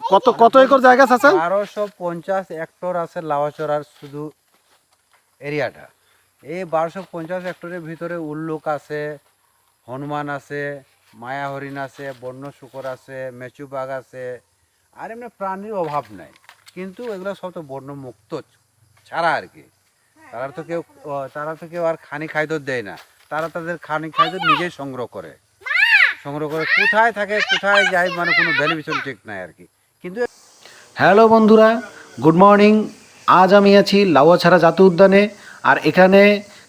কত কত একর জায়গা চাচা বারোশো পঞ্চাশ হেক্টর আছে লাওয়াচড়ার শুধু এরিয়াটা। এই বারোশো পঞ্চাশ হেক্টরের ভিতরে উল্লুক আছে, হনুমান আছে মায়া হরিণ আছে বন্য শুকর আছে মেচু বাঘ আছে। আর এমনি প্রাণীর অভাব নাই। কিন্তু এগুলো সব তো বন্য মুক্ত ছাড়া আর কি। তারা তো কেউ তারা তো কেউ আর খানি খাদ্য দেয় না। তারা তাদের খানি খাদ্য নিজেই সংগ্রহ করে। সংগ্রহ করে কোথায় থাকে, কোথায় যায় মানে কোনো ভ্যালুয়েশন ঠিক নাই আর কি। কিন্তু হ্যালো বন্ধুরা গুড মর্নিং। আজ আমি আছি লাউয়াছাড়া জাতীয় উদ্যানে আর এখানে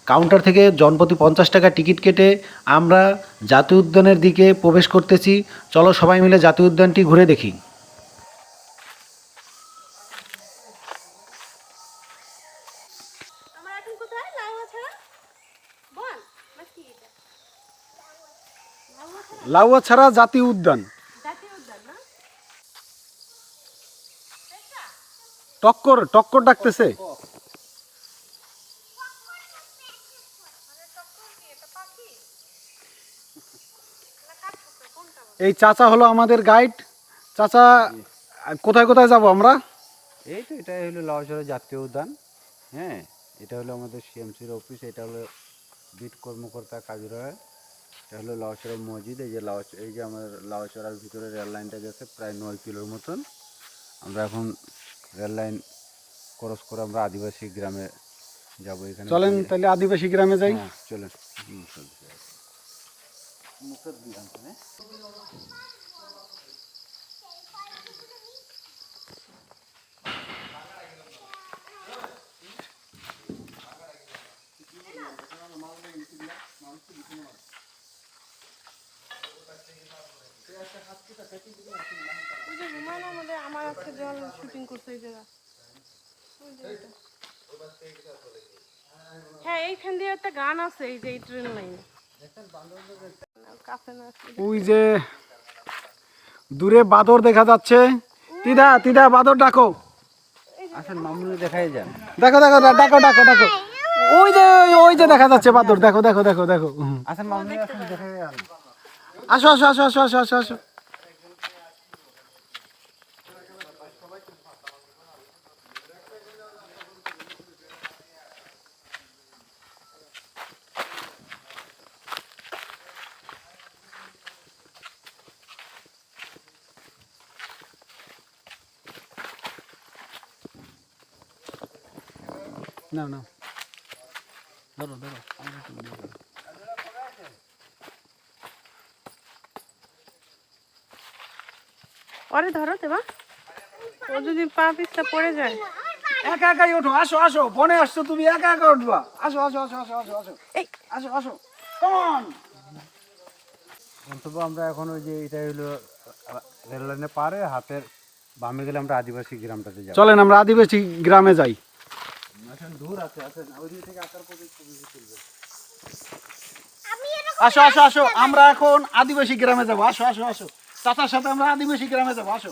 কাউন্টার থেকে জনপ্রতি পঞ্চাশ টাকা টিকিট কেটে আমরা জাতীয় উদ্যানের দিকে প্রবেশ করতেছি। চলো সবাই মিলে জাতীয় উদ্যানটি ঘুরে দেখি। লাউয়াছাড়া জাতীয় উদ্যান জাতীয় উদ্যান না এটা টক্কর টক্কর ডাকতেছে? এই চাচা হলো আমাদের গাইড চাচা, কোথায় কোথায় যাব আমরা? এই তো এটা হলো লাউচড়া জাতীয় উদ্যান। হ্যাঁ এটা হলো আমাদের সিএমসির অফিস এটা হলো বিট কর্মকর্তা কাজুরা এটা হলো লাউচড়া মসজিদ, এই যে লাউ এই যে আমাদের লাউচড়ার ভিতরে রেল লাইনটা গেছে, প্রায় নয় কিলোর মতন। আমরা এখন রেল লাইন ক্রস করে আমরা আদিবাসী গ্রামে যাব এখানে। চলেন তাহলে আদিবাসী গ্রামে যাই। হ্যাঁ চলেন। হুম, চলুন। ওই যে হুমায়ুন মধ্যে আমার আজকে জল শুটিং করছে এই জায়গা ওই যে হ্যাঁ এইখান দিয়ে একটা গান আছে এই যে এই ট্রেন লাইনে কাছে না আসলে। ওই যে দূরে বাদর দেখা যাচ্ছে। তিদা তিদা বাদর ডাকো। আসেন মামুনি দেখাই যান। দেখো দেখো ডাকো ডাকো ডাকো। ওই যে ওই যে দেখা যাচ্ছে বাদর। দেখো দেখো দেখো দেখো। আসেন মামুনি আসেন দেখাই যান। আসো আসো আসো আসো আসো আসো আসো। না না ধরো ধরো ওরে ধরো দেবা ও যদি পা পিসটা পড়ে যায়। একা একাই ওঠো আসো আসো। বনে আসছো তুমি একা একা উঠবা। আসো আসো আসো আসো আসো আসো। এই। আসো আসো। কমন অন্তত আমরা এখন ওই যে এটা হলো রেল লাইনে পারে হাতের বামে গেলে আমরা আদিবাসী গ্রামটাতে যাব। চলেন আমরা আদিবাসী গ্রামে যাই। আসেন দূর আছে আসেন ওই দিক থেকে আসার পথে ছবি তুলবে আসো আসো আসো আমরা এখন আদিবাসী গ্রামে যাব আসো আসো আসো। চাচার সাথে আমরা আদিবাসী গ্রামে যাব আসো।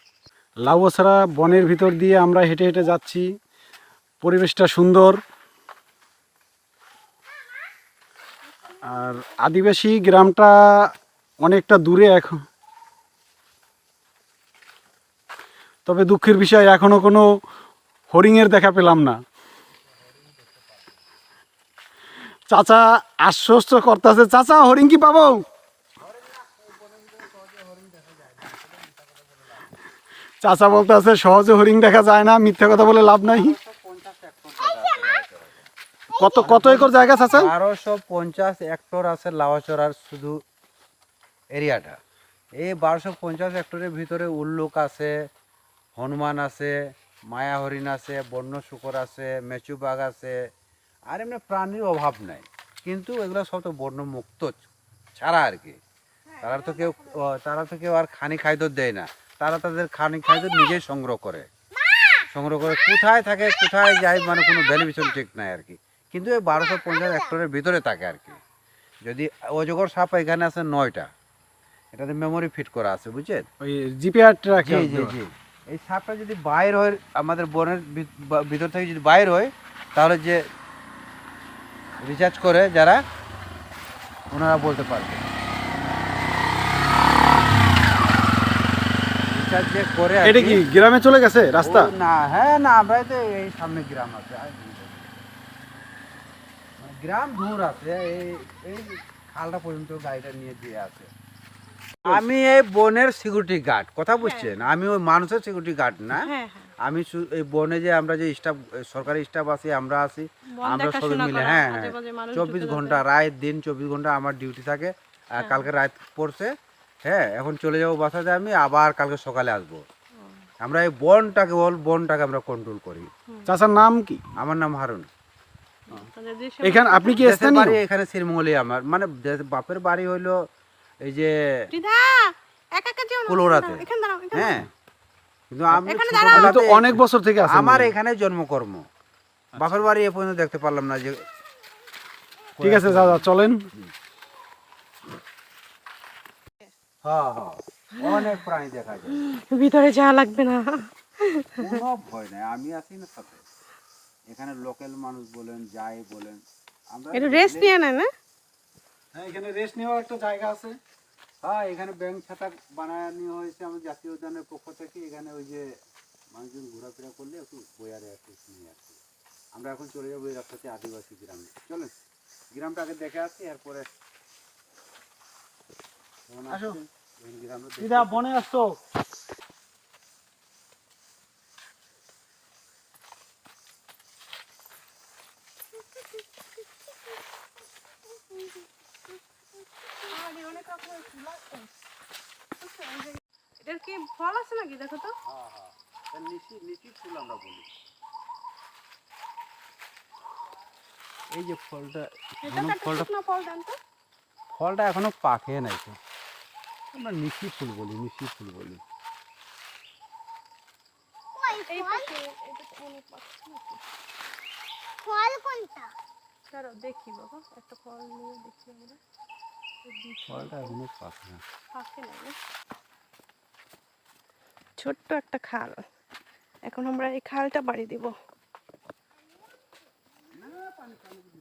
লাউছড়া বনের ভিতর দিয়ে আমরা হেঁটে হেঁটে যাচ্ছি। পরিবেশটা সুন্দর। আর আদিবাসী গ্রামটা অনেকটা দূরে এখন। তবে দুঃখের বিষয়, এখনও কোনো হরিণের দেখা পেলাম না। চাচা, আশ্বস্ত করতেছে। চাচা, হরিণ কি পাবো? চাচা বলতে আছে সহজে হরিণ দেখা যায় না, মিথ্যা কথা বলে লাভ নাই। কত কত একর জায়গা চাচা? বারোশো পঞ্চাশ হেক্টর আছে লাউচড়ার শুধু এরিয়াটা। এই বারোশো পঞ্চাশ হেক্টরের ভিতরে উল্লুক আছে, হনুমান আছে, মায়া হরিণ আছে, বন্য শুকর আছে, মেচু বাঘ আছে, আর এমনি প্রাণীর অভাব নাই। কিন্তু এগুলো সব তো বন্য মুক্ত ছাড়া আর কি। তারা তো কেউ তারা তো কেউ আর খানি খাদ্য দেয় না। তারা তাদের খানি খাদ্য নিজেই সংগ্রহ করে। সংগ্রহ করে কোথায় থাকে কোথায় যায় মানে কোনো ভ্যালুয়েশন ঠিক নাই আর কি। কিন্তু এই বারোশো পঞ্চাশ হেক্টরের ভিতরে থাকে আর কি। যদি অজগর সাপ এখানে আছে নয়টা এটাতে মেমোরি ফিট করা আছে বুঝছেন? ওই জিপিআর ট্রাক জি জি জি। এই সাপটা যদি বাইর হয় আমাদের বনের ভিতর থেকে যদি বাইর হয় তাহলে যে রিচার্জ করে যারা ওনারা বলতে পারবে। যে করে আর এটা কি। গ্রামে চলে গেছে? রাস্তা? ও না হ্যাঁ না আমরা তো এই সামনে গ্রাম আছে আর গ্রাম দূর আছে এই এই খালটা পর্যন্ত গাড়িটা নিয়ে দিয়ে আছে। আমি এই বনের সিকিউরিটি গার্ড কথা বুঝছেন? আমি ওই মানুষের সিকিউরিটি গার্ড না। হ্যাঁ হ্যাঁ। আমি এই বনে যে আমরা যে স্টাফ সরকারি স্টাফ আছি আমরা আছি আমরা সবাই মিলে হ্যাঁ হ্যাঁ। চব্বিশ ঘণ্টা রাত দিন চব্বিশ ঘণ্টা আমার ডিউটি থাকে। আর কালকে রাত পড়ছে হ্যাঁ এখন চলে যাব বাসাতে আমি আবার কালকে সকালে আসব। আমরা এই বনটাকে বল বনটাকে আমরা কন্ট্রোল করি। চাচার নাম কি? আমার নাম হারুন। এখানে আপনি কি বাড়ি এখানে শ্রীমঙ্গলে আমার। মানে বাপের বাড়ি হইল এই যে কুলোরাতে। এখানে দাঁড়াও এখানে হ্যাঁ। কিন্তু আমি তো অনেক বছর থেকে আমার এখানে জন্মকর্ম। বাপের বাড়ি এ পর্যন্ত দেখতে পারলাম না যে ঠিক আছে দাদা চলেন। হ্যাঁ হ্যাঁ। অনেক প্রাণী দেখা যায়। ভিতরে যাওয়া লাগবে না। কোনো ভয় নাই আমি আছি না সাথে। এখানে লোকাল মানুষ বলেন যাই বলেন আমরা একটু রেস্ট নিয়ে নেন না? হ্যাঁ এখানে রেস্ট নেওয়ার একটা জায়গা আছে। হ্যাঁ এখানে ব্যাংক ছাতা বানানো হয়েছে আমাদের জাতীয় উদ্যানের পক্ষ থেকে। এখানে ওই যে মানুষজন ঘোরাফেরা করলে একটু বয়ারে একটু নিয়ে আসি। আমরা এখন চলে যাব এই রাস্তাতে আদিবাসী গ্রামে। চলেন গ্রামটা আগে দেখে আসি এরপরে আসো। দিদা বনে আসছো এটার কি ফল আছে নাকি দেখো তো? হ্যাঁ হ্যাঁ। নিচি নিচি ফুল আমরা বলি। এই যে ফলটা ফলটা ফলটা এখনও পাকে নাই তো। আমরা নিশি ফুল বলি নিশি ফুল বলি। ফল কোনটা? দাঁড়াও দেখি বাবা একটা ফল নিয়ে দেখি আমরা। ফলটা এখনও পাকে না। পাকে না না? ছোট্ট একটা খাল। এখন আমরা এই খালটা বাড়ি দিব। আসো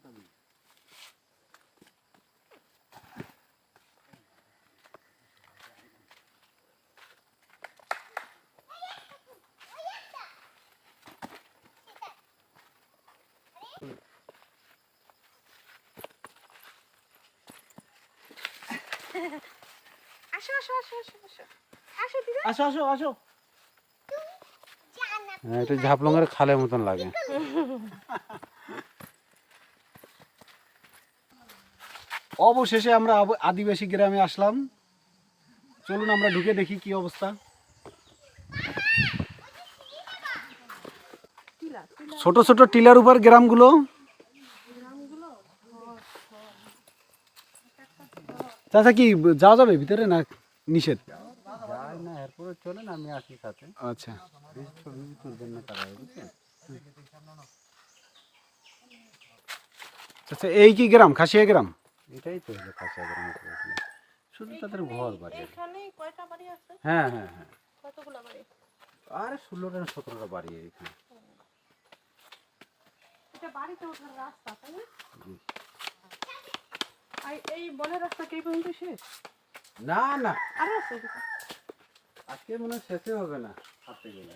আসো আসো আসো আসো। আসো দিদা। আসো আসো আসো। হ্যাঁ এটা ঝাপলঙের খালের মতন লাগে। অবশেষে আমরা আদিবাসী গ্রামে আসলাম। চলুন আমরা ঢুকে দেখি কি অবস্থা। ছোট ছোট টিলার উপর গ্রামগুলো। চাচা কি যাওয়া যাবে ভিতরে না? নিষেধ? যাই না এরপরে চলেন আমি আসি সাথে। আচ্ছা। বেশি ছবি তুলবেন না তারা বুঝছেন আচ্ছা এই কি গ্রাম? খাসিয়া গ্রাম? এটাই তো হলো কাঁচা গ্রামের শুধু তাদের ঘর বাড়ি এখানে কয়টা বাড়ি আছে? হ্যাঁ হ্যাঁ হ্যাঁ। কতগুলো বাড়ি? আর ষোলোটা না সতেরোটা বাড়ি এখানে। এটা বাড়িতে ওঠার রাস্তা তাই না? আর এই বনের রাস্তা কে পর্যন্ত শেষ? না না। আরও আছে আজকে মনে হয় শেষে হবে না হাঁটতে গেলে।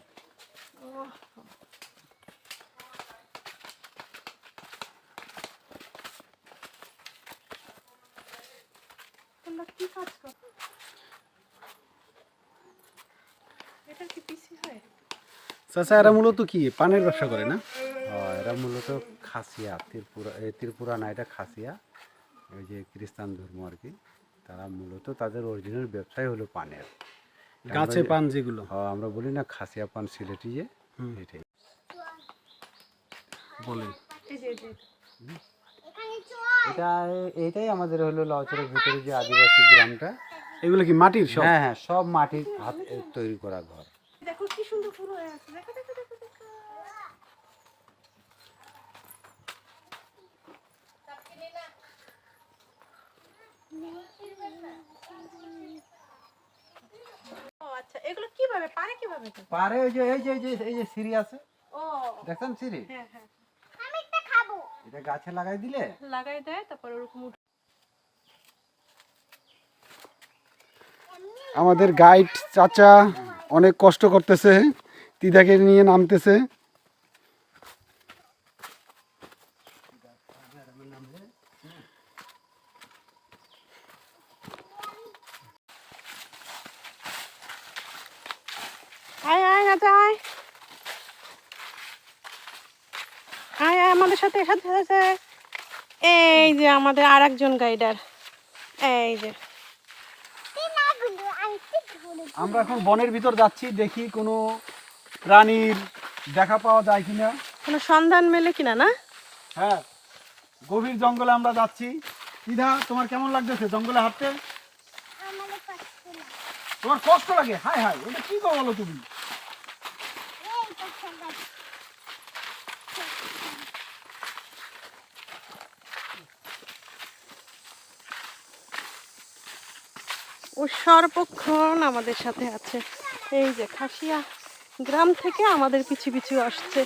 তোমরা কি কাজ করো? এটা কি পিসি চাচা এরা মূলত কি? পানের ব্যবসা করে না? এরা মূলত খাসিয়া ত্রিপুরা এই ত্রিপুরা না এটা খাসিয়া। ওই যে খ্রিস্টান ধর্ম আর কি। তারা মূলত তাদের অরিজিনাল ব্যবসাই হলো পানের। গাছে পান যেগুলো। হ্যাঁ আমরা বলি না খাসিয়া পান সিলেটি যে এটাই। বলেন। এটা এইটাই আমাদের হলো লাউচরের ভিতরে যে আদিবাসী গ্রামটা। এগুলো কি মাটির সব? হ্যাঁ হ্যাঁ সব মাটির হাত তৈরি করা ঘর। দেখো কি সুন্দর ফুল হয়ে আছে। দেখো দেখো দেখো। আচ্ছা এগুলো কীভাবে? পারে কীভাবে পারে ওই যে এই যে এই যে সিঁড়ি আছে। ও। দেখছেন সিঁড়ি? হ্যাঁ হ্যাঁ। আমি একটা খাব। এটা গাছে লাগাই দিলে? লাগাই দেয় তারপর ওরকম আমাদের গাইড চাচা অনেক কষ্ট করতেছে। দিদাকে নিয়ে নামতেছে। আয় আয় আমাদের সাথে সাথে সাথে এই যে আমাদের আর একজন গাইডার। এই যে। আমরা এখন বনের ভিতর যাচ্ছি দেখি কোনো প্রাণীর দেখা পাওয়া যায় কিনা। কোনো সন্ধান মেলে কিনা না? হ্যাঁ গভীর জঙ্গলে আমরা যাচ্ছি। দিদা তোমার কেমন লাগতেছে জঙ্গলে হাঁটতে? তোমার কষ্ট লাগে? হাই হাই ওটা কি করো বলো তুমি এই পাশে গাছ ও সর্বক্ষণ আমাদের সাথে আছে। এই যে খাসিয়া গ্রাম থেকে আমাদের পিছু পিছু আসছে।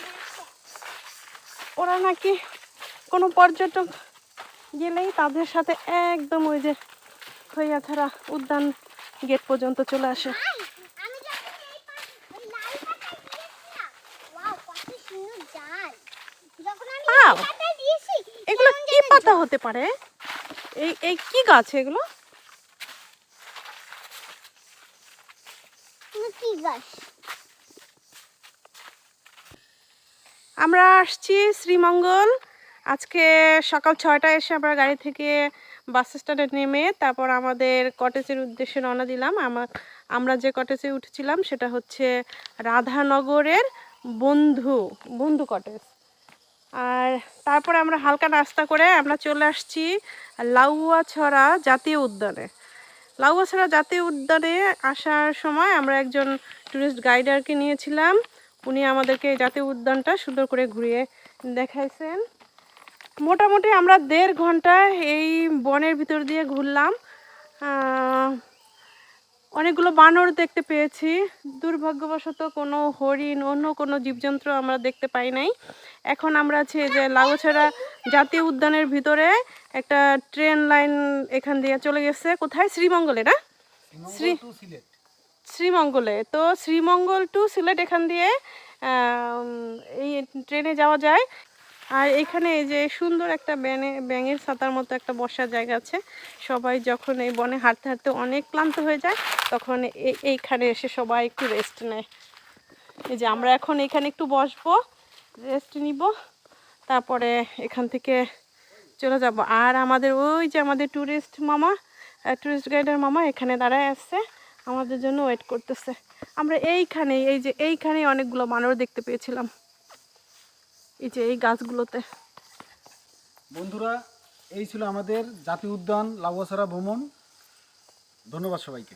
ওরা নাকি কোনো পর্যটক গেলেই তাদের সাথে একদম ওই যে খৈয়াছাড়া উদ্যান গেট পর্যন্ত চলে আসে। এগুলো কি পাতা হতে পারে? এই এই কি গাছ এগুলো? আমরা আসছি শ্রীমঙ্গল। আজকে সকাল ছয়টায় এসে আমরা গাড়ি থেকে বাস স্ট্যান্ডে নেমে তারপর আমাদের কটেজের উদ্দেশ্যে রওনা দিলাম। আমার আমরা যে কটেজে উঠেছিলাম সেটা হচ্ছে রাধানগরের বন্ধু বন্ধু কটেজ। আর তারপরে আমরা হালকা নাস্তা করে আমরা চলে আসছি লাউয়াছড়া জাতীয় উদ্যানে। লাউয়াছড়া জাতীয় উদ্যানে আসার সময় আমরা একজন টুরিস্ট গাইডারকে নিয়েছিলাম। উনি আমাদেরকে জাতীয় উদ্যানটা সুন্দর করে ঘুরিয়ে দেখাইছেন। মোটামুটি আমরা দেড় ঘণ্টা এই বনের ভিতর দিয়ে ঘুরলাম। অনেকগুলো বানর দেখতে পেয়েছি। দুর্ভাগ্যবশত কোনো হরিণ, অন্য কোনো জীবজন্তু আমরা দেখতে পাই নাই। এখন আমরা আছি যে লাউছড়া জাতীয় উদ্যানের ভিতরে একটা ট্রেন লাইন এখান দিয়ে চলে গেছে। কোথায়? শ্রীমঙ্গলে না? শ্রী শ্রীমঙ্গলে। তো শ্রীমঙ্গল টু সিলেট এখান দিয়ে এই ট্রেনে যাওয়া যায়। আর এখানে এই যে সুন্দর একটা ব্যানে ব্যাঙের ছাতার মতো একটা বসার জায়গা আছে। সবাই যখন এই বনে হাঁটতে হাঁটতে অনেক ক্লান্ত হয়ে যায় তখন এই- এইখানে এসে সবাই একটু রেস্ট নেয়। এই যে আমরা এখন এখানে একটু বসবো। রেস্ট নিব। তারপরে এখান থেকে চলে যাব। আর আমাদের ওই যে আমাদের ট্যুরিস্ট মামা ট্যুরিস্ট গাইডের মামা এখানে দাঁড়ায় আসছে আমাদের জন্য ওয়েট করতেছে। আমরা এইখানে এই যে এইখানে অনেকগুলো বানর দেখতে পেয়েছিলাম। এই যে এই গাছগুলোতে। বন্ধুরা, এই ছিল আমাদের জাতীয় উদ্যান লাউয়াছড়া ভ্রমণ। ধন্যবাদ সবাইকে।